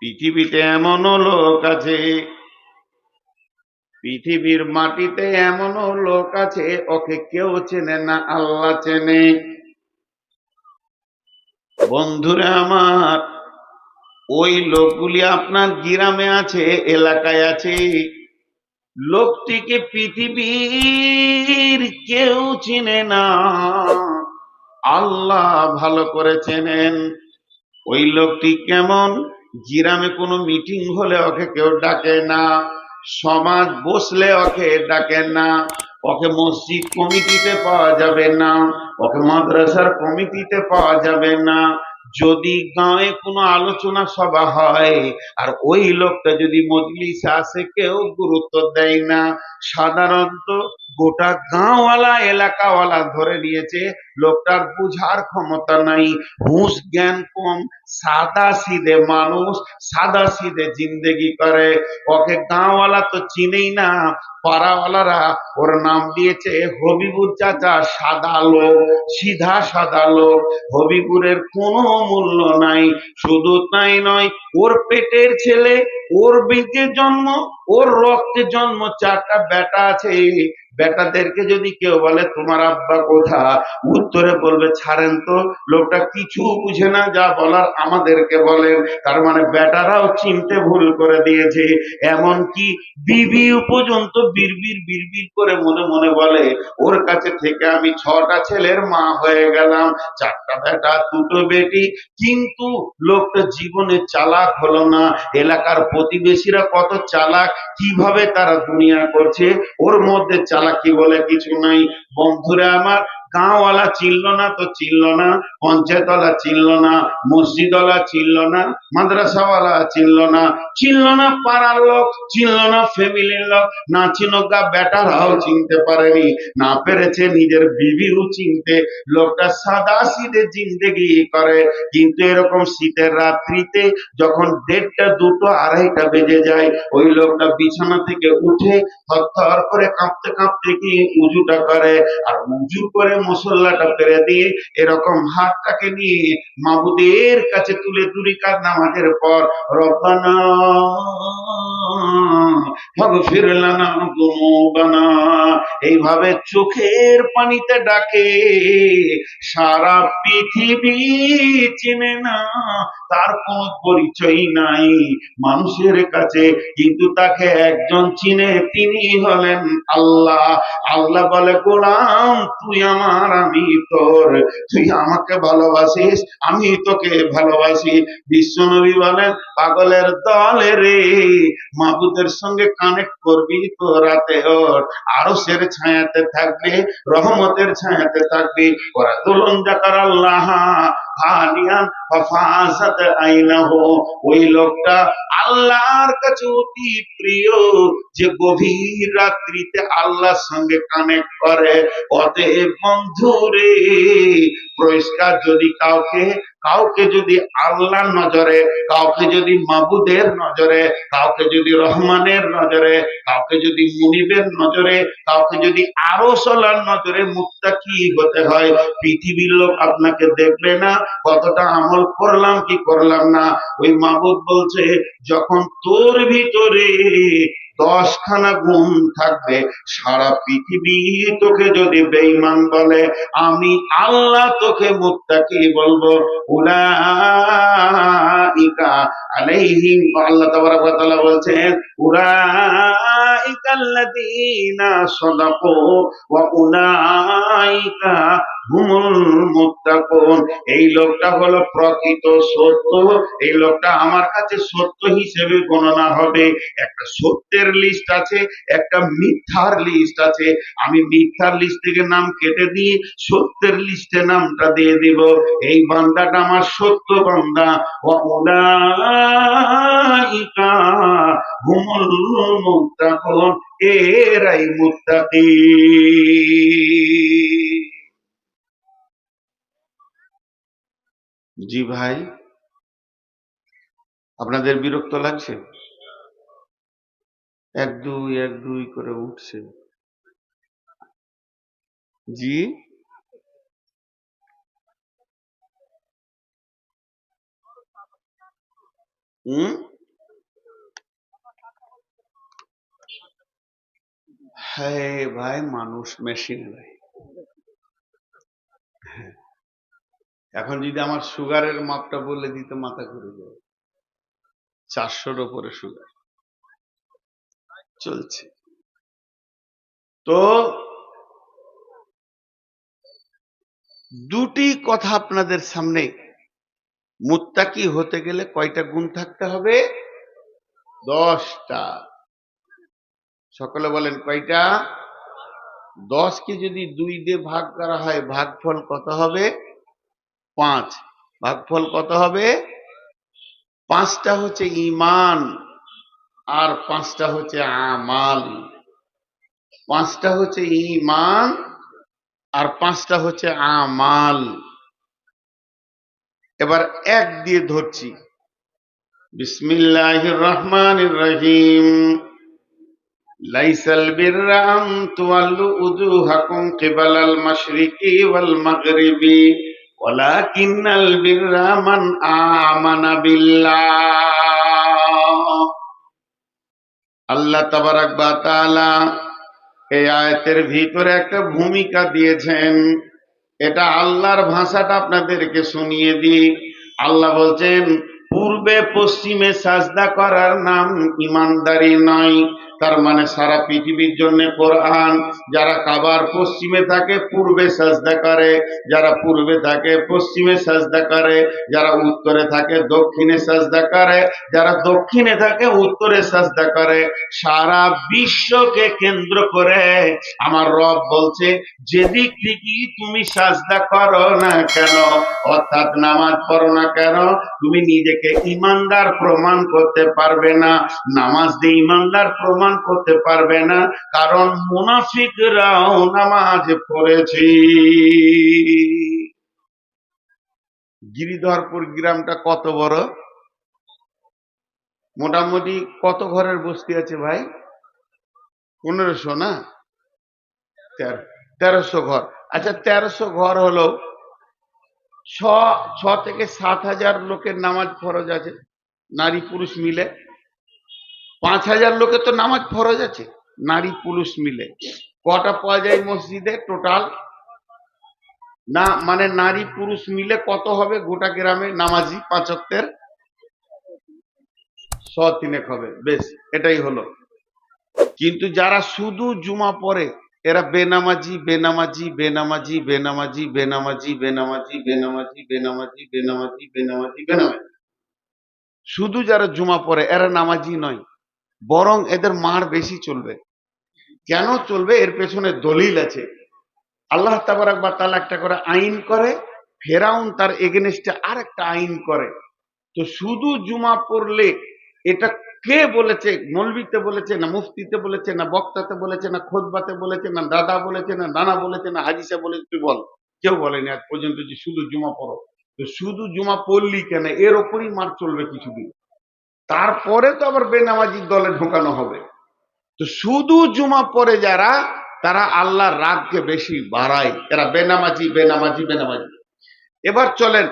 পৃথিবীতে এমনও লোক আছে, পৃথিবীর মাটিতে এমনও লোক আছে, ওকে কেউ চেনে না, আল্লাহ চেনে। বন্ধুরা আমার, ওই লোকগুলি আপনার গ্রামে আছে, এলাকায় আছে। লোকটিকে পৃথিবীর কেউ চিনে না। আল্লাহ ভালো করে চেনেন। ওই লোকটি কেমন? গ্রামে কোনো মিটিং হলে ওকে কেউ ডাকে না। সমাজ বসলে ওকে ডাকে না। ওকে মসজিদ কমিটিতে পাওয়া যাবে না। ওকে মাদ্রাসার কমিটিতে পাওয়া যাবে না। যদি গাঁয়ে কোনো আলোচনা সভা হয়, আর ওই লোকটা যদি মজলিসে আসে, কেউ গুরুত্ব দেয় না। সাধারণত গোটা গাঁওয়ালা, এলাকাওয়ালা ধরে নিয়েছে, লোকটার বুঝার ক্ষমতা নাই। হুঁশ জ্ঞান কম সাদা সিধে মানুষ, সাদা সিধে জিন্দেগি করে। ওকে গাঁওয়ালা তো চিনেই না, পাড়াওয়ালারা ওর নাম দিয়েছে হবিবুর চাচা সাদা লোক, সিধা সাদা লোক। হবিবুরের কোনো মূল্য নাই, শুধু তাই নয়, ওর পেটের ছেলে, ওর বীজে জন্ম, ওর রক্তে জন্ম, চারটা বেটা আছে। বেটাদেরকে যদি কেউ বলে, তোমার আব্বা কোথা উত্তরে বলবে, ছাড়েন তো, লোকটা কিছু বুঝে না, যা বলার আমাদেরকে বলেন। তার মানে বেটারাও চিনতে ভুল করে দিয়েছে। এমন কি বিবি পর্যন্ত বিড়বির বিড়বির করে মনে মনে বলে, ওর কাছে থেকে আমি ছটা ছেলের মা হয়ে গেলাম, চারটা বেটা, দুটো বেটি। কিন্তু লোকটা জীবনে চালাক হলো না। এলাকার প্রতিবেশীরা কত চালাক, কীভাবে তারা দুনিয়া করছে? ওর মধ্যে চালাকি বলে কিছু নাই। বন্ধুরা আমার গাঁওয়ালা চিনল না তো চিনল না, পঞ্চায়েতওয়ালা চিনল না, মসজিদওয়ালা চিনল না, মাদ্রাসাওয়ালা চিনল না। চিনল না পাড়ার লোক, চিনল না ফ্যামিলির লোক। না চিনক বেটারাও চিনতে পারেনি, না পেরেছে নিজের বিবিও চিনতে। লোকটা সাদা শীতে জিন্দেগি করে, কিন্তু এরকম শীতের রাত্রিতে যখন দেড়টা, দুটো, আড়াইটা বেজে যায়, ওই লোকটা বিছানা থেকে উঠে থরথর করে কাঁপতে কাঁপতে কি উজুটা করে, আর উজু করে মশল্লাটা পেরে দিয়ে এরকম হাতটাকে নিয়ে মাবুদের কাছে তুলে তুলি কার নামাজের পর। রব্বানা। ফাগফির এইভাবে চোখের পানিতে ডাকে, সারা পৃথিবী চিনে না, তার কোনো পরিচয় নাই মানুষের কাছে, কিন্তু তাকে একজন চিনে তিনি হলেন আল্লাহ। আল্লাহ বলে, গোলাম, তুই আমার, আমি তোর, তুই আমাকে ভালোবাসিস, আমি তোকে ভালোবাসি। বিশ্বনবী বলেন, পাগলের দলে রে মাবুদের সঙ্গে কানেক্ট করবি তো রাতে আরও সের ছায়াতে থাকবি, রহমতের ছায়াতে থাকবি। ওরা দোলন জাকার আল্লাহ হানিয়ান ওই লোকটা আল্লাহর কাছে অতি প্রিয়, যে গভীর রাত্রিতে আল্লাহর সঙ্গে কানেক্ট করে। অতএব বন্ধুরে যদি কাউকে কাউকে যদি আল্লাহর নজরে, কাউকে যদি মাবুদের নজরে, কাউকে যদি রহমানের নজরে, কাউকে যদি মুনিবের নজরে, কাউকে যদি আরও সলার নজরে মুক্তা কি হতে হয়, পৃথিবীর লোক আপনাকে দেখবে না কতটা আমল করলাম, কি করলাম না? ওই মাবুদ বলছে, যখন তোর ভিতরে দশখানা গুণ থাকবে, সারা পৃথিবী তোকে যদি বেঈমান বলে, আমি আল্লাহ তোকে মুত্তাকি বলব। উলাইকা আলাইহিম, আল্লাহ তাবারাক ওয়া তাআলা বলছেন উলাইকা আল্লাযীনা সাদাকু ওয়া উলাইকা এই লোকটা হলো প্রকৃত সত্য। এই লোকটা আমার কাছে সত্য হিসেবে গণনা হবে। একটা সত্যের লিস্ট আছে, একটা মিথ্যার লিস্ট আছে। আমি মিথ্যার লিস্ট থেকে নাম কেটে দিয়ে সত্যের লিস্টে নামটা দিয়ে দিব। এই বান্দাটা আমার সত্য বান্দা। ওয়াউলাইকা হুমুল এরাই মুত্তাকি জি ভাই। আপনাদের বিরক্ত লাগছে? এক দুই এক দুই করে উঠছে। জি? হুম? হ্যাঁ ভাই, মানুষ মেশিন ভাই। হ্যাঁ। এখন যদি আমার সুগারের মাপটা বলে দিতে মাথা ঘুরে যাবে চারশোর ওপরে সুগার। চলছে। তো দুটি কথা আপনাদের সামনে, মুত্তাকি হতে গেলে কয়টা গুণ থাকতে হবে? দশটা। সকলে বলেন কয়টা? দশকে যদি দুই দিয়ে ভাগ করা হয়, ভাগফল কত হবে? পাঁচ। ভাগফল কত হবে? পাঁচটা হচ্ছে ইমান আর পাঁচটা হচ্ছে আমাল। পাঁচটা হচ্ছে ইমান আর পাঁচটা হচ্ছে আমাল। এবার এক দিয়ে ধরছি। বিসমিল্লাহ রহমান রহিম লাইসাল বিররা আন তুওয়াল্লু উজুহাকুম কিবালাল মাশরিকি ওয়াল মাগরিবি। বিররা মান আমানা বিল্লাহ। আল্লাহ তাবারাক বা তাআলা এই আয়াতের ভিতরে একটা ভূমিকা দিয়েছেন। এটা আল্লাহর ভাষাটা আপনাদেরকে শুনিয়ে দিই। আল্লাহ বলছেন, পূর্বে পশ্চিমে সাজদা করার নাম ইমানদারি নয় তার মানে সারা পৃথিবীর জন্য কোরআন, যারা কাবার পশ্চিমে থাকে, পূর্বে সাজদা করে। যারা পূর্বে থাকে, পশ্চিমে সাজদা করে। যারা উত্তরে থাকে, দক্ষিণে সাজদা করে। যারা দক্ষিণে থাকে, উত্তরে সাজদা করে। সারা বিশ্বকে কেন্দ্র করে আমার রব বলছে, যেদিক থেকে তুমি সাজদা করো না কেন, অর্থাৎ নামাজ পড়ো না কেন, তুমি নিজেকে ইমানদার প্রমাণ করতে পারবে না। নামাজ দিয়ে ইমানদার প্রমাণ করতে পারবে না। কারণ মুনাফিকরাও নামাজ পড়েছি। গিরিধরপুর গ্রামটা কত বড়? মোটামুটি কত ঘরের বস্তি আছে ভাই? পনেরোশো না? তেরো, তেরোশো ঘর। আচ্ছা তেরোশো ঘর হলো ছ থেকে সাত হাজার লোকের নামাজ ফরজ আছে, নারী পুরুষ মিলে। পাঁচ হাজার লোকের তো নামাজ ফরজ আছে নারী পুরুষ মিলে কটা পাওয়া যায় মসজিদে টোটাল না মানে নারী পুরুষ মিলে কত হবে গোটা গ্রামে নামাজি পাঁচকের শ হবে বেশ এটাই হলো কিন্তু যারা শুধু জুমা পড়ে এরা বেনামাজি বেনামাজি বেনামাজি বেনামাজি বেনামাজি বেনামাজি বেনামাজি বেনামাজি বেনামাজি বেনামাজি বেনামাজি শুধু যারা জুমা পড়ে এরা নামাজি নয় বরং এদের মার বেশি চলবে। কেন চলবে? এর পেছনে দলিল আছে। আল্লাহ তাবারাক বা তাআলা একটা করে আইন করে, ফেরাউন তার এগেনস্টে আর একটা আইন করে। তো শুধু জুমা পড়লে এটা কে বলেছে? মলবিতে বলেছে, না মুফতিতে বলেছে, না বক্তাতে বলেছে, না খোদবাতে বলেছে, না দাদা বলেছে, না নানা বলেছে, না হাজিসা বলেছে, তুই বল। কেউ বলেনি আজ পর্যন্ত যে শুধু জুমা পড়ো। তো শুধু জুমা পড়লি কেন? এর ওপরই মার চলবে কিছুদিন। তারপরে তো আবার বেনামাজির দলে ঢোকানো হবে। তো শুধু জুমা পরে যারা, তারা আল্লাহর রাগকে বেশি বাড়ায়। এরা বেনামাজি বেনামাজি বেনামাজি। এবার চলেন,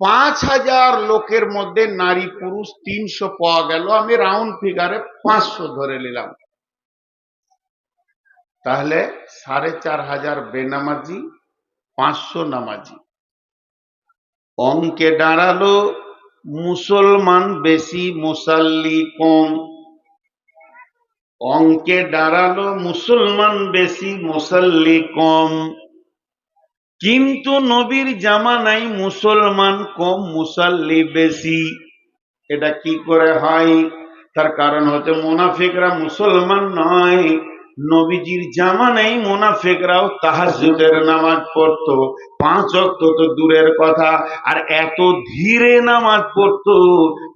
পাঁচ হাজার লোকের মধ্যে নারী পুরুষ তিনশো পাওয়া গেল। আমি রাউন্ড ফিগারে পাঁচশো ধরে নিলাম। তাহলে সাড়ে চার হাজার বেনামাজি, পাঁচশো নামাজি। অঙ্কে দাঁড়াল মুসলমান বেশি মুসাল্লি কম। অঙ্কে দাঁড়াল, মুসলমান বেশি মুসাল্লি কম। কিন্তু নবীর জামানায় মুসলমান কম, মুসাল্লি বেশি। এটা কি করে হয়? তার কারণ হচ্ছে মোনাফিকরা মুসলমান নয়। নবীজির জামানায় মোনাফিকরাও তাহাজ্জুদের নামাজ পড়তো। পাঁচ অক্ত তো দূরের কথা, আর এত ধীরে নামাজ পড়তো,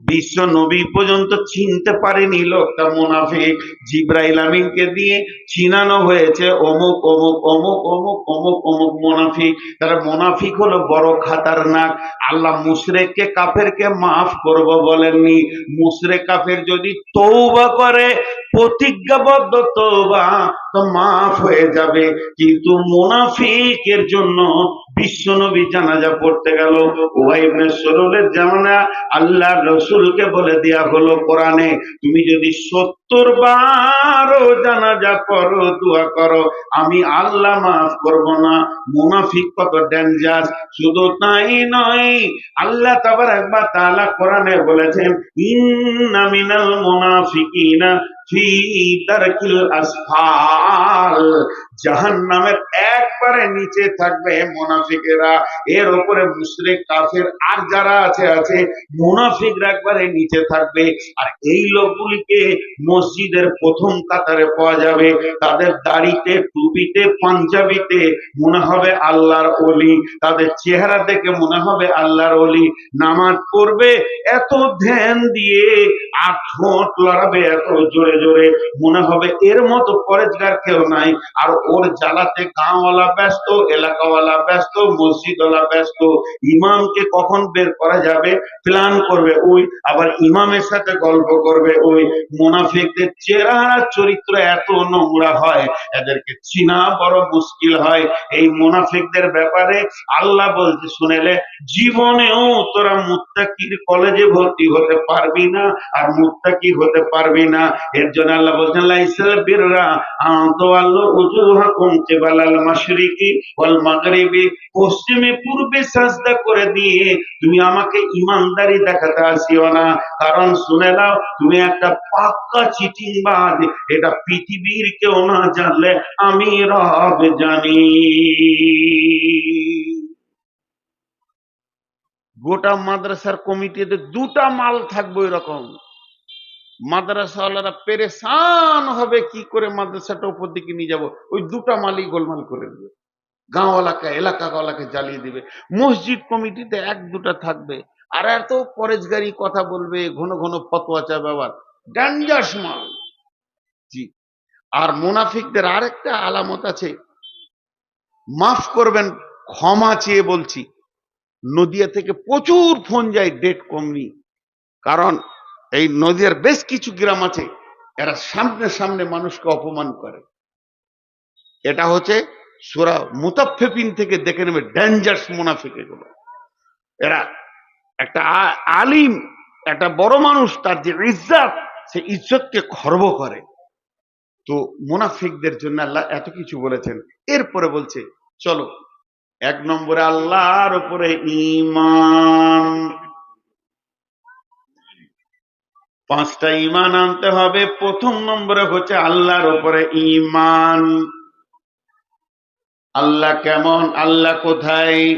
বিশ্ব নবী পর্যন্ত চিনতে পারেনি লোকটা মুনাফিক। জিব্রাইল আমিনকে দিয়ে চিনানো হয়েছে, অমুক অমুক অমুক অমুক অমুক অমুক মুনাফিক। তারা মুনাফিক হলো বড় খাতারনাক আল্লাহ মুশরেককে, কাফেরকে মাফ করব বলেননি। মুশরেক কাফের যদি তৌবা করে প্রতিজ্ঞাবদ্ধ তো মাফ হয়ে যাবে। কিন্তু মুনাফিকের জন্য বিশ্বনবী জানাজা পড়তে গেল। ওয়াইবনে সরুলের জামানা আল্লাহ রসুলকে বলে দেয়া হলো কোরআনে, তুমি যদি সত্তর বারও জানাজা পড়ো, দোয়া করো, আমি আল্লাহ মাফ করব না। মুনাফিক কত ডেঞ্জার শুধু তাই নয়, আল্লাহ তাবার একবার তাআলা কোরআনে বলেছেন, ইন্না মিনাল মুনাফিকিনা নিচে থাকবে এর উপরে কাফের আর যারা আছে আছে একবারে নিচে থাকবে। আর এই লোকগুলিকে মসজিদের প্রথম কাতারে পাওয়া যাবে। তাদের দাড়িতে, টুপিতে, পাঞ্জাবিতে মনে হবে আল্লাহর অলি তাদের চেহারা দেখে মনে হবে আল্লাহর অলি নামাজ পড়বে, এত ধ্যান দিয়ে আর ঠোঁট লড়াবে, এত জোরে জোরে মনে হবে এর মতো পরেজগার কেউ নাই। আর ওর জ্বালাতে গাঁওয়ালা ব্যস্ত, এলাকাওয়ালা ব্যস্ত, মসজিদওয়ালা ব্যস্ত। ইমামকে কখন বের করা যাবে? প্ল্যান করবে ওই, আবার ইমামের সাথে গল্প করবে ওই। মোনাফিকদের চেহারা চরিত্র এত নোংরা হয়, এদেরকে চিনা বড় মুশকিল হয়। এই মোনাফিকদের ব্যাপারে আল্লাহ বলতে শুনেলে, জীবনেও তোরা মুত্তাকির কলেজে ভর্তি হতে পারবি না, আর মুত্তাকি হতে পারবি না। এর জন্য আল্লাহ বলছেন লাইসাল বিররা তো আল্লাহ কিবালাল মাশরিকি ওয়াল মাগরিবি, পশ্চিমে পূর্বে সাজদা করে দিয়ে তুমি আমাকে ইমানদারি দেখাতে আসিও না। কারণ শুনে নাও, তুমি একটা এটা পৃথিবীর কেউ না জানলে আমি রব জানি। গোটা মাদ্রাসার কমিটিতে দুটা মাল থাকবে এরকম মাদ্রাসাওয়ালারা পেরেশান হবে, কি করে মাদ্রাসাটা উপর দিকে নিয়ে যাব? ওই দুটা মালই গোলমাল করে দেবে। গাঁওয়ালাকে, এলাকাওয়ালাকে জ্বালিয়ে দিবে। মসজিদ কমিটিতে এক দুটা থাকবে। আর এত পরেজগারি কথা বলবে, ঘন ঘন ফতোয়া চাবে আবার। ডেঞ্জার্স মাল। জি। আর মুনাফিকদের আরেকটা আলামত আছে। মাফ করবেন, ক্ষমা চেয়ে বলছি, নদিয়া থেকে প্রচুর ফোন যায় ডেট কমনি। কারণ এই নদিয়ার বেশ কিছু গ্রাম আছে, এরা সামনে সামনে মানুষকে অপমান করে। এটা হচ্ছে সুরা মুতাফেপিন থেকে দেখে নেবে ডেঞ্জার্স মুনাফিক এগুলো। এরা একটা আলিম, একটা বড় মানুষ, তার যে ইজ্জত, সে ইজ্জতকে খর্ব করে। তো মুনাফিকদের জন্য আল্লাহ এত কিছু বলেছেন। এরপরে বলছে, চলো, এক নম্বরে আল্লাহর উপরে ইমান পাঁচটা ইমান আনতে হবে। প্রথম নম্বরে হচ্ছে আল্লাহর উপরে ইমান আল্লাহ কেমন? আল্লাহ কোথায়?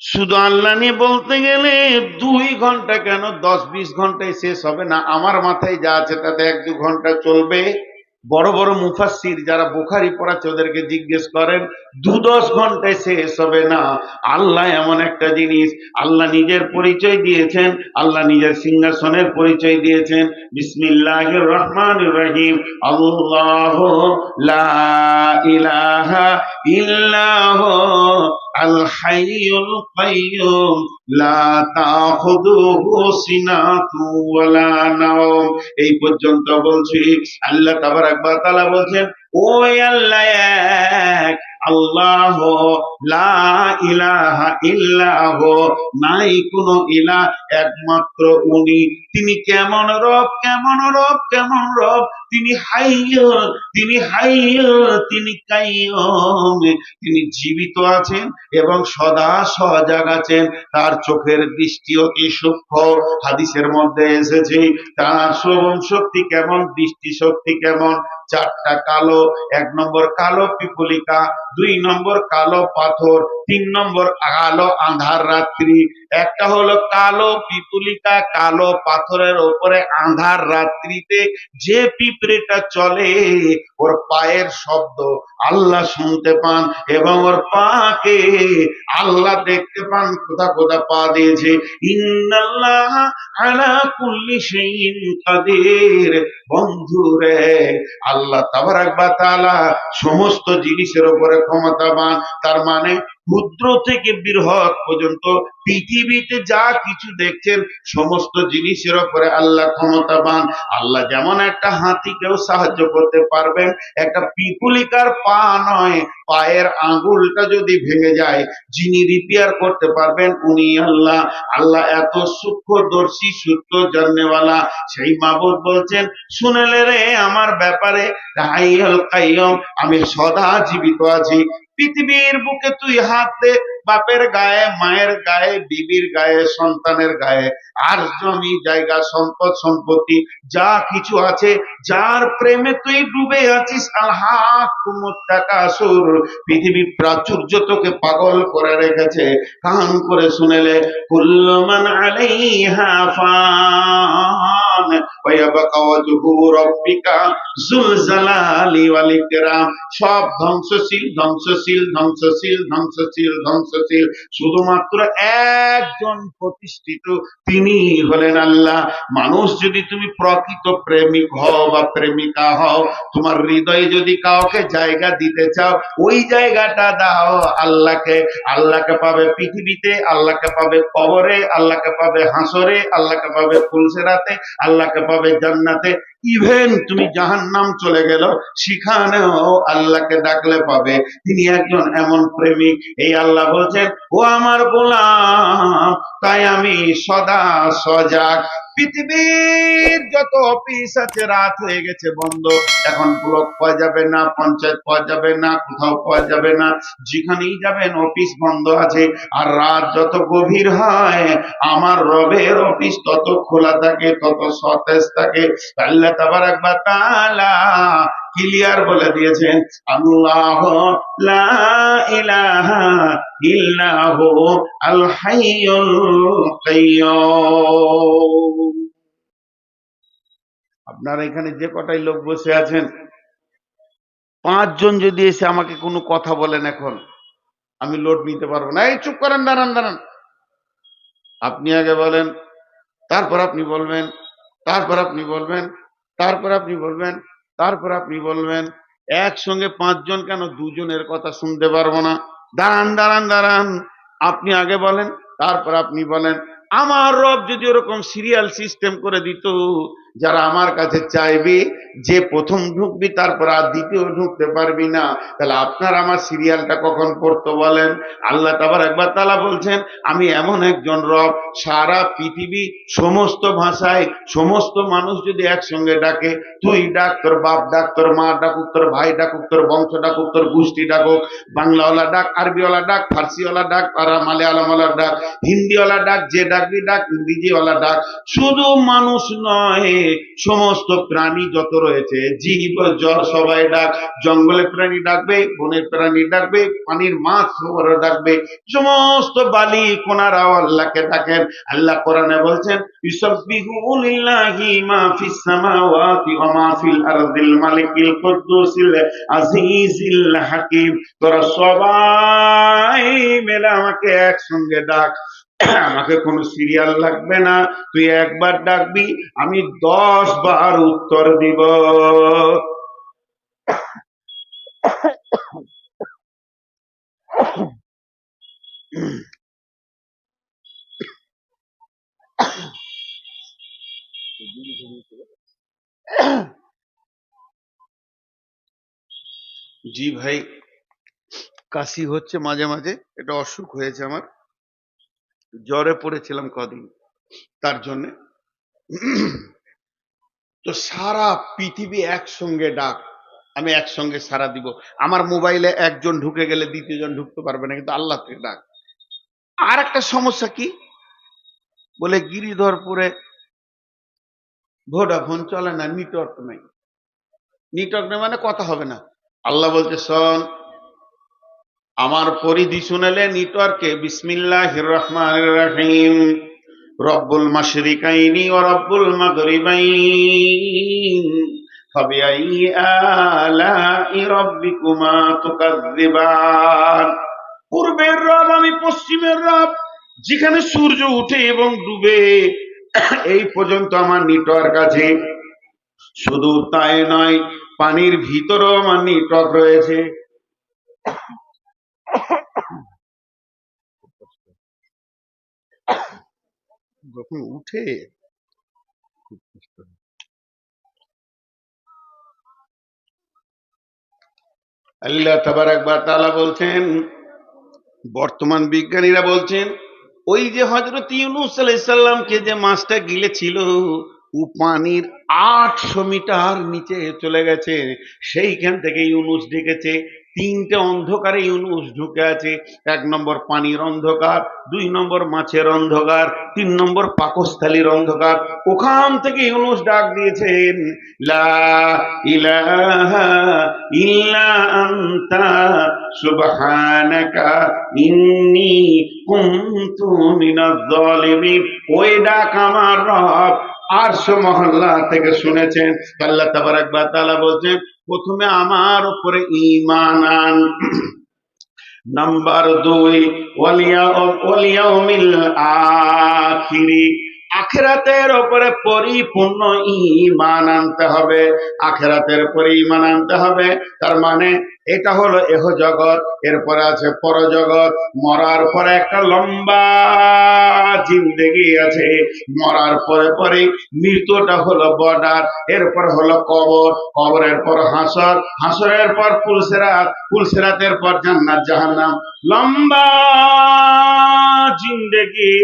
শুধু আল্লাহ নিয়ে বলতে গেলে দুই ঘণ্টা কেন? দশ, বিশ ঘন্টায় শেষ হবে না? আমার মাথায় যা আছে তাতে এক, দু ঘণ্টা চলবে। বড় বড় মুফাসির যারা বোখারি পড়াচ্ছে ওদেরকে জিজ্ঞেস করেন, দু দশ ঘন্টায় শেষ হবে না। আল্লাহ এমন একটা জিনিস, আল্লাহ নিজের পরিচয় দিয়েছেন, আল্লাহ নিজের সিংহাসনের পরিচয় দিয়েছেন। বিসমিল্লাহ রহমান রহিম। আল্লাহ ইল্লাহ কাইয়ুম লা এই পর্যন্ত বলছি আল্লাহ তাবারাক ওয়া তালা বলছেন ওই আল্লাহ এক আল্লাহ লা ইলাহা ইল্লাহ, নাই কোনো ইলাহ একমাত্র উনি। তিনি কেমন রব কেমন রব কেমন রব। তিনি হাইয় তিনি হাইয় তিনি কাইয়ুম। তিনি জীবিত আছেন এবং সদা সজাগ আছেন। তার চোখের দৃষ্টি অতি সূক্ষ্ম। হাদিসের মধ্যে এসেছে, তার শ্রবণ শক্তি কেমন, দৃষ্টি শক্তি কেমন চারটা কালো, এক নম্বর কালো পিপলিকা, দুই নম্বর কালো পাথর, তিন নম্বর কালো আঁধার রাত্রি একটা হলো কালো পিপুলিকা কালো পাথরের ওপরে আন্ধার রাত্রিতে যে পিঁপড়েটা চলে, ওর পায়ের শব্দ আল্লাহ শুনতে পান এবং ওর পাকে আল্লাহ দেখতে পান, কোথা কোথা পা দিয়েছে। ইন্নাল্লাহ আলা কুল্লি শাইইন কাদির। বন্ধুরে আল্লাহ তাবারাক বা তাআলা সমস্ত জিনিসের উপরে ক্ষমতাবান। তার মানে ক্ষুদ্র থেকে বৃহৎ পর্যন্ত পৃথিবীতে যা কিছু দেখছেন, সমস্ত জিনিসের উপরে আল্লাহ ক্ষমতাবান। আল্লাহ যেমন একটা হাতিকেও সাহায্য করতে পারবেন, একটা পিপুলিকার পা নয়, পায়ের আঙ্গুলটা যদি ভেঙে যায়, যিনি রিপেয়ার করতে পারবেন, উনি আল্লাহ। আল্লাহ এত সূক্ষ্মদর্শী সূত্র জাননেওয়ালা। সেই মাবুদ বলছেন শুনেলে রে আমার ব্যাপারে আমি সদা জীবিত আছি। পৃথিবীর বুকে তুই হাত দে বাপের গায়ে, মায়ের গায়ে, বিবির গায়ে, সন্তানের গায়ে। আর জমি, জায়গা, সম্পদ, সম্পত্তি, যা কিছু আছে, যার প্রেমে তুই ডুবে আছিস আল্লাহ টাকা সুর পৃথিবীর প্রাচুর্য তোকে পাগল করে রেখেছে। কান করে শুনেলে কুল্লমান আলাইহা ফান। ওয়ায়াবকা ওয়াজহু সব ধ্বংসশীল ধ্বংসশীল ধ্বংসশীল ধ্বংসশীল। ধ্বংসশীল শুধুমাত্র একজন প্রতিষ্ঠিত তিনি হলেন আল্লাহ। মানুষ যদি তুমি প্রকৃত প্রেমিক হও বা প্রেমিকা হও, তোমার হৃদয়ে যদি কাউকে জায়গা দিতে চাও, ওই জায়গাটা দাও আল্লাহকে। আল্লাহকে পাবে পৃথিবীতে, আল্লাহকে পাবে কবরে, আল্লাহকে পাবে হাসরে, আল্লাহকে পাবে ফুলসেরাতে, আল্লাহকে পাবে জান্নাতে। ইভেন তুমি জাহান্নাম চলে গেল সেখানেও আল্লাহকে ডাকলে পাবে। তিনি একজন এমন প্রেমিক। এই আল্লাহ বলছেন ও আমার গোলাম, তাই আমি সদা সজাগ। পৃথিবীর যত অফিস আছে, রাত হয়ে গেছে বন্ধ। এখন ব্লক পাওয়া যাবে না, পঞ্চায়েত পাওয়া যাবে না, কোথাও পাওয়া যাবে না। যেখানেই যাবেন অফিস বন্ধ আছে। আর রাত যত গভীর হয়, আমার রবের অফিস তত খোলা থাকে, তত সতেজ থাকে। আল্লাহ তাবারাক একবার তাআলা ক্লিয়ার বলে দিয়েছেন, আল্লাহ লা ইলাহা ইল্লাহু আল এখানে যে কটাই লোক বসে আছেন, পাঁচজন যদি এসে আমাকে কোনো কথা বলেন এখন, আমি লোড নিতে পারব না। এই চুপ করেন, দাঁড়ান দাঁড়ান। আপনি আগে বলেন, তারপর আপনি বলবেন, তারপর আপনি বলবেন, তারপর আপনি বলবেন তারপর আপনি বলবেন, একসঙ্গে পাঁচজন কেন? দুজনের কথা শুনতে পারব না। দাঁড়ান দাঁড়ান দাঁড়ান। আপনি আগে বলেন, তারপর আপনি বলেন, আমার রব যদি ওরকম সিরিয়াল সিস্টেম করে দিত যারা আমার কাছে চাইবে, যে প্রথম ঢুকবি, তারপর আর দ্বিতীয় ঢুকতে পারবি না। তাহলে আপনার আমার সিরিয়ালটা কখন পড়তো বলেন? আল্লাহ তাবার একবার তালা বলছেন, আমি এমন একজন রব, সারা পৃথিবী সমস্ত ভাষায়, সমস্ত মানুষ যদি একসঙ্গে ডাকে, তুই ডাক, তোর বাপ ডাক, তোর মা ডাকুক তোর ভাই ডাকুক তোর বংশ ডাকুক তোর গোষ্ঠী ডাকুক বাংলাওয়ালা ডাক, আরবিওয়ালা ডাক, ফার্সিওয়ালা ডাক, আর মালয়ালমওয়ালা ডাক, হিন্দিওয়ালা ডাক, যে ডাকবি ডাক, ইংরেজিওয়ালা ডাক। শুধু মানুষ নয় সমস্ত প্রাণী যত রয়েছে, জীব, জল সবাই ডাক, জঙ্গলের প্রাণী ডাকবে, বনের প্রাণী ডাকবে, পানির মাছ ডাকবে, সমস্ত বালি কোনারাও আল্লাহকে ডাকেন। আল্লাহ কোরআনে বলছেন লিল্লাহি মা ফিস সামাওয়াতি ওয়া মা ফিল আরদিল মালিকিল কুদ্দুসিল আজিজিল হাকিম। তোরা সবাই মিলে আমাকে একসঙ্গে ডাক। আমাকে কোনো সিরিয়াল লাগবে না, তুই একবার ডাকবি, আমি দশ বার উত্তর দিব। জি ভাই, কাশি হচ্ছে মাঝে মাঝে, এটা অসুখ হয়েছে আমার। জ্বরে পড়েছিলাম কদিন। তার জন্য। তো সারা পৃথিবী একসঙ্গে ডাক। আমি একসঙ্গে সারা দিব। আমার মোবাইলে একজন ঢুকে গেলে দ্বিতীয় জন ঢুকতে পারবে না, কিন্তু আল্লাহ থেকে ডাক। আর একটা সমস্যা কি? বলে গিরিধরপুরে ভোডাফোন চলে না, নেটওয়ার্ক নাই। নেটওয়ার্ক নেই মানে কথা হবে না। আল্লাহ বলছে, শোন আমার পরিধি শুনেলে নেটওয়ার্কে বিসমিল্লাহ রহমান রাহিম। রব্বুল মাশরিকাইনি ও রব্বুল তুকাযযিবান। পূর্বের রব, আমি পশ্চিমের রব। যেখানে সূর্য উঠে এবং ডুবে, এই পর্যন্ত আমার নেটওয়ার্ক আছে শুধু তাই নয়, পানির ভিতরেও আমার নেটওয়ার্ক রয়েছে। যখন উঠে খুব কষ্ট। আল্লাহ তাবারাক ওয়া তাআলা বলছেন, বর্তমান বিজ্ঞানীরা বলছেন, ওই যে হজরত ইউনুস আলাইহিস সালামকে যে মাছটা গিলেছিল, ও পানির আটশো মিটার নিচে চলে গেছে, সেইখান থেকে ইউনুস ঢেকেছে তিনটে অন্ধকারে ইউনুস ঢুকে আছে। এক নম্বর পানির অন্ধকার, দুই নম্বর মাছের অন্ধকার, তিন নম্বর পাকস্থলীর অন্ধকার। ওখান থেকে ইউনুস ডাক দিয়েছেন, লা ওই ডাক আমার রব আরশ মহল্লা থেকে শুনেছেন, আল্লাহ তাবারাক ওয়া তাআলা বলছেন, প্রথমে আমার উপরে ঈমান আন। নাম্বার দুই ওয়ালিয়া ওয়ালিয়াউমিল আখিরি। আখেরাতের উপরে পরিপূর্ণ ইমান আনতে হবে। আখেরাতের উপরে ঈমান আনতে হবে। তার মানে এটা হলো এহ জগৎ এরপরে আছে পরজগৎ, মরার পরে একটা লম্বা জিন্দেগি আছে, মরার পরে পরে মৃত্যুটা হলো বর্ডার, এরপর হলো কবর, কবরের পর হাসর, হাসরের পর পুলসেরাত পুলসেরাতের পর জান্নাত, জাহান্নাম। লম্বা জিন্দেগি।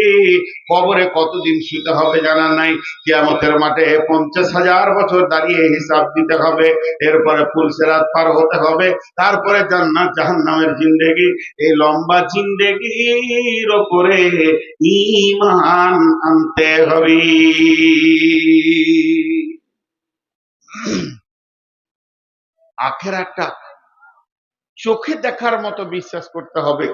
কবরে কতদিন শুতে হবে জানা নাই। কিয়ামতের মাঠে পঞ্চাশ হাজার বছর দাঁড়িয়ে হিসাব দিতে হবে। এরপরে পুলসেরাত পার হতে হবে। তারপরে জান্নাত জাহান্নামের জিন্দেগি, এই লম্বা জিন্দেগির ওপরে ইমান আনতে হবে। আখেরাটা চোখে দেখার মতো বিশ্বাস করতে হবে।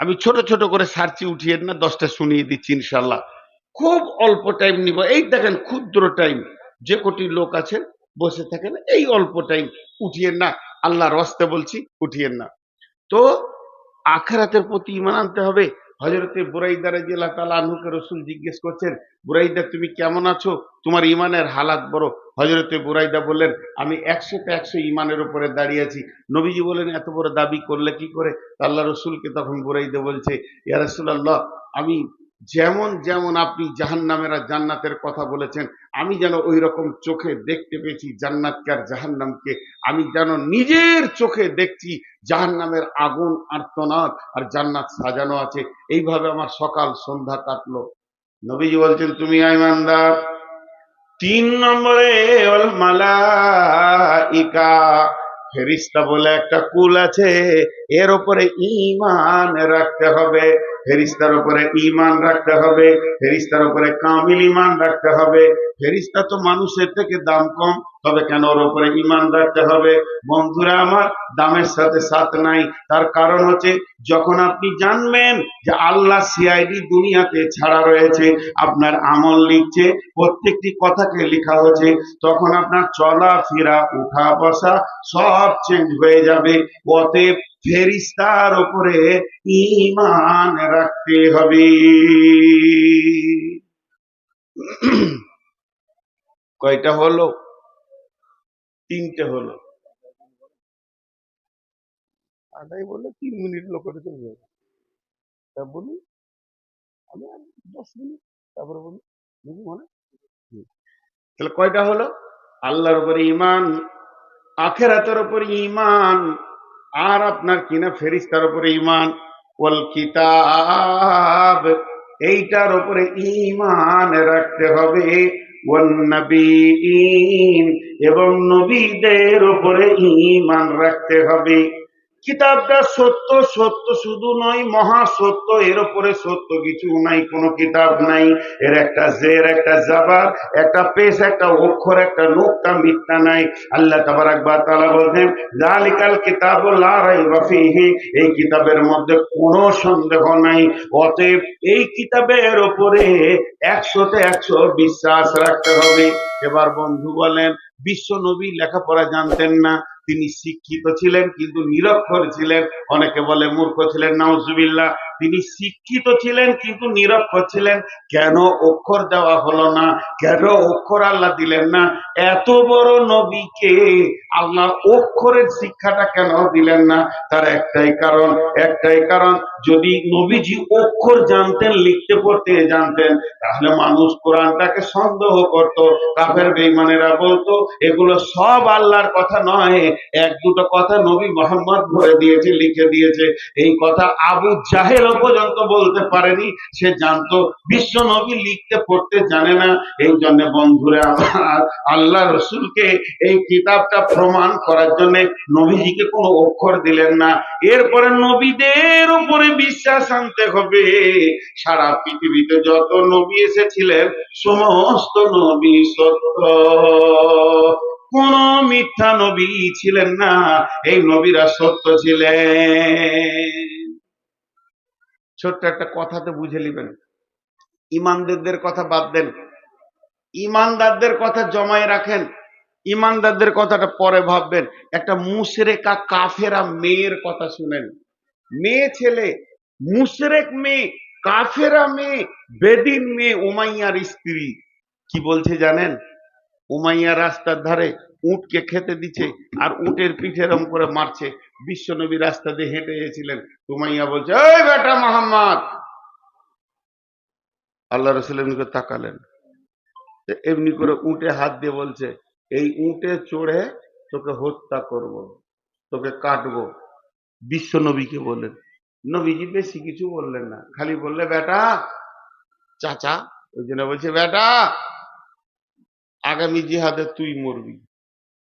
আমি ছোট ছোট করে সার্চি উঠিয়ে না, দশটা শুনিয়ে দিচ্ছি ইনশাল্লাহ খুব অল্প টাইম নিব। এই দেখেন ক্ষুদ্র টাইম যে কোটি লোক আছেন বসে থাকেন, এই অল্প টাইম উঠিয়ে না আল্লাহর রস্তে বলছি, উঠিয়েন না। তো আখেরাতের প্রতি ইমান আনতে হবে। হজরতে বুরাইদা রাজিয়াল্লাহ তালা আনহুকে রসুল জিজ্ঞেস করছেন, বুরাইদা তুমি কেমন আছো? তোমার ইমানের হালাত বড়। হজরতে বুরাইদা বললেন, আমি একশোতে একশো ইমানের উপরে দাঁড়িয়ে আছি। নবীজি বলেন এত বড় দাবি করলে কি করে? আল্লাহ রসুলকে তখন বুরাইদা বলছে, ইয়া রাসূলুল্লাহ, আমি যেমন যেমন আপনি জাহান্নামের জান্নাতের কথা বলেছেন, আমি যেন ওই রকম চোখে দেখতে পেয়েছি জান্নাতকে আর জাহান্নামকে, আমি যেন নিজের চোখে দেখছি জাহান্নামের আগুন আর্তনাদ আর জান্নাত সাজানো আছে। এইভাবে আমার সকাল, সন্ধ্যা কাটলো। নবীজি বলছেন, তুমি ইমানদার। তিন নম্বরে মালাইকা, ফেরিস্তা বলে একটা কুল আছে। এর উপরে ইমান রাখতে হবে ফেরিস্তার উপরে ইমান রাখতে হবে ফেরিস্তার উপরে কামিল ইমান রাখতে হবে। ফেরিস্তা তো মানুষের থেকে দাম কম, তবে কেন ওর উপরে ঈমান রাখতে হবে? বন্ধুরা আমার, দামের সাথে সাথ নাই। তার কারণ হচ্ছে, যখন আপনি জানবেন যে আল্লাহ সিআইডি দুনিয়াতে ছাড়া রয়েছে, আপনার আমল লিখছে, প্রত্যেকটি কথাকে লেখা হচ্ছে, তখন আপনার চলাফেরা উঠা বসা সব চেঞ্জ হয়ে যাবে। অতএব ফেরিস্তার উপরে ঈমান রাখতে হবে। কয়টা হলো? তিনটে হলো। আদাই বলে তিন মিনিট লোক চলে যাবে। তা বলি আমি দশ মিনিট তারপরে বলি বুঝি মনে। তাহলে কয়টা হলো? আল্লাহর উপরে ইমান আখেরাতের উপরে ইমান আর আপনার কিনা ফেরিস্তার উপরে ইমান ওয়াল কিতাব, এইটার উপরে ইমান রাখতে হবে। এবং নবীদের উপরে ইমান রাখতে হবে। কিতাবটা সত্য সত্য শুধু নয়, মহা সত্য, এর উপরে সত্য কিছু নাই, কোনো কিতাব নাই। এর একটা জের, একটা জাবার, একটা পেশ, একটা অক্ষর, একটা নোকটা মিথ্যা নাই। আল্লাহ তাবারাক বা তাআলা বলছেন জালিকাল কিতাবুল লা রাইবা ফীহি এই কিতাবের মধ্যে কোনো সন্দেহ নাই। অতএব এই কিতাবের ওপরে একশোতে একশো বিশ্বাস রাখতে হবে। এবার বন্ধু বলেন, বিশ্ব নবী লেখাপড়া জানতেন না। তিনি শিক্ষিত ছিলেন কিন্তু নিরক্ষর ছিলেন অনেকে বলে মূর্খ ছিলেন নাউজুবিল্লাহ। তিনি শিক্ষিত ছিলেন, কিন্তু নিরক্ষর ছিলেন। কেন অক্ষর দেওয়া হলো না? কেন অক্ষর আল্লাহ দিলেন না? এত বড় নবীকে আল্লাহ অক্ষরের শিক্ষাটা কেন দিলেন না? তার একটাই কারণ একটাই কারণ, যদি নবীজি অক্ষর জানতেন, লিখতে, পড়তে জানতেন, তাহলে মানুষ কোরআনটাকে সন্দেহ করত, কাফের বেঈমানেরা বলতো, এগুলো সব আল্লাহর কথা নয়। এক দুটো কথা নবী মোহাম্মদ ভরে দিয়েছে, লিখে দিয়েছে। এই কথা আবু জাহেলও পর্যন্ত বলতে পারেনি। সে জানতো বিশ্ব নবী লিখতে, পড়তে জানে না। এই জন্য বন্ধুরা, আল্লাহ রসুলকে এই কিতাবটা প্রমাণ করার জন্য নবীজিকে কোনো অক্ষর দিলেন না। এরপরে নবীদের উপরে বিশ্বাস আনতে হবে। সারা পৃথিবীতে যত নবী এসেছিলেন, সমস্ত নবী সত্য। কোন মিথ্যা নবী ছিলেন না। এই নবীরা সত্য ছিলেন। ছোট্ট একটা কথাতে বুঝে নেবেন। ইমানদারদের কথা বাদ দেন। ইমানদারদের কথা জমায় রাখেন। ইমানদারদের কথাটা পরে ভাববেন। একটা মুশরেকা, কাফেরা মেয়ের কথা শুনেন। মেয়ে ছেলে, মুশরেক মেয়ে, কাফেরা মেয়ে, বেদিন মেয়ে, উমাইয়ার স্ত্রী। কি বলছে জানেন? উমাইয়া রাস্তার ধারে উটকে খেতে দিচ্ছে আর উটের পিঠে এরম করে মারছে। বিশ্বনবী রাস্তা দিয়ে হেঁটে এসেছিলেন। উমাইয়া বলছে ওই বেটা মোহাম্মদ! আল্লাহ রসুল এমনি করে তাকালেন এমনি করে উটে হাত দিয়ে বলছে, এই উটে চড়ে তোকে হত্যা করব, তোকে কাটবো। বিশ্ব নবীকে বললেন। নবীজি বেশি কিছু বললেন না, খালি বললে, বেটা, চাচা। ওই জন্য বলছে, বেটা, আগামী জিহাদে তুই মরবি।